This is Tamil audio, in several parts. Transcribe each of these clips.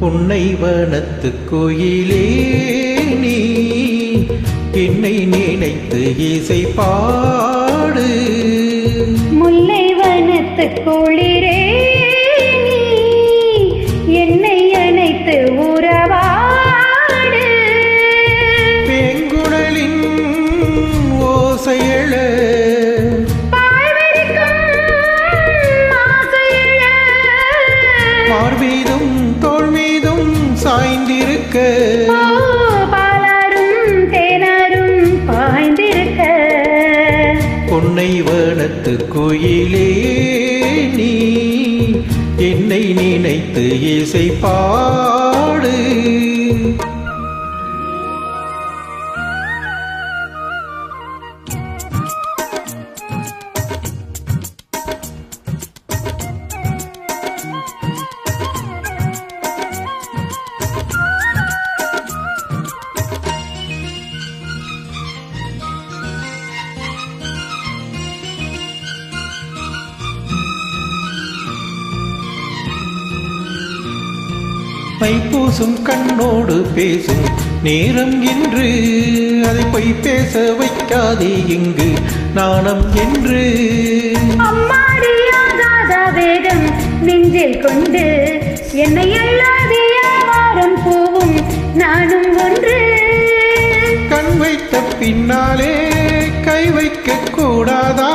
பொன்னை வனத்து கோயிலே நீ என்னை நினைத்து இசை பாடு. முல்லை வனத்து குளிரே என்னை அணைத்து உறவாடு ஓசையழ பாழ்வெறிக்கும் ஆசையில ஓ, பாலாரும் தேனாரும் பாய்ந்திருக்க. பொன்னை வனத்து கோயிலே நீ என்னை நினைத்து இசை பாடு. மைப்பூசும் கண்ணோடு பேசும் நேரம் என்று அதை போய் பேச வைக்காதே இங்கு நாணம் என்று. வேகம் நெஞ்சில் கொண்டு என்னை அல்லாதிய வாரம் பூவும் நானும் ஒன்று. கண் வைத்த பின்னாலே கை வைக்க கூடாதா?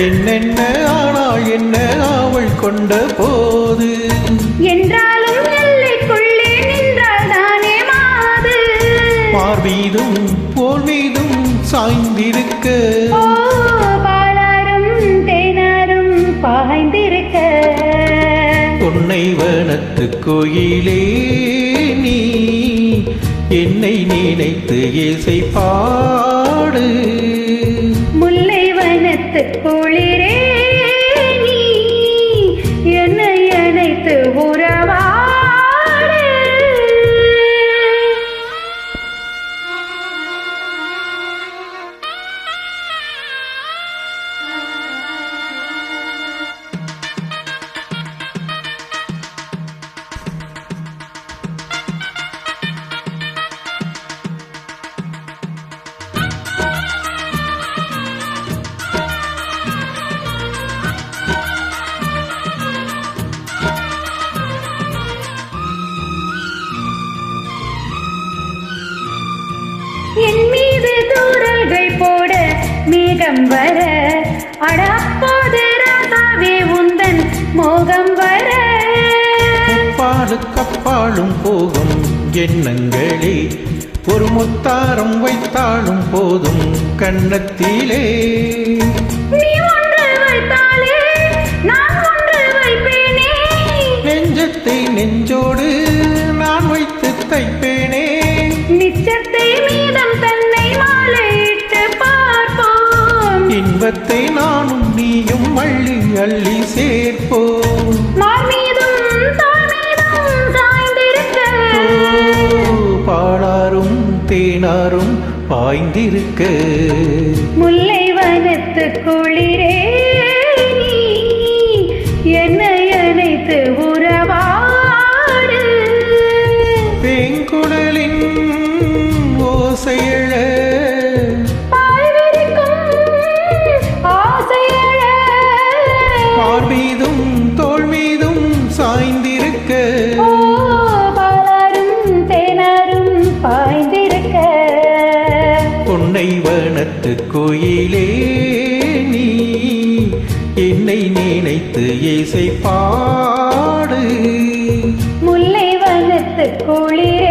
என்னென்ன கொண்ட போது. என்றாலும் எல்லைக்குள்ளே நின்றால் தானே மாது. மார் மீதும் போர் மீதும் சாய்ந்திருக்க. பாலாரும் தேனாரும் பாய்ந்திருக்க. உன்னை வனத்து கோயிலே நீ என்னை நினைத்து இசை பாடு. முல்லை வனத்து குளிரே மேகம் வர. அட அப்போது ராசாவே உந்தன் மோகம் வர. பாலு கப்பாலும் போகும் எண்ணங்களே ஒரு முத்தாரம் வைத்தாலும் போதும் வைப்பேனே. நெஞ்சத்தை நெஞ்சோடு நான் வைத்து தைப்பேனே. நிச்சத்தை மீதம் தன்னை இன்பத்தை நானும் நீயும் அள்ளி அள்ளி ஓ, பாடாரும் தேனாரும் பாய்ந்திருக்க. முல்லை வனத்து வனத்து கோயிலே நீ என்னை நினைத்து இசை பாடு. முல்லை வனத்து குளிரே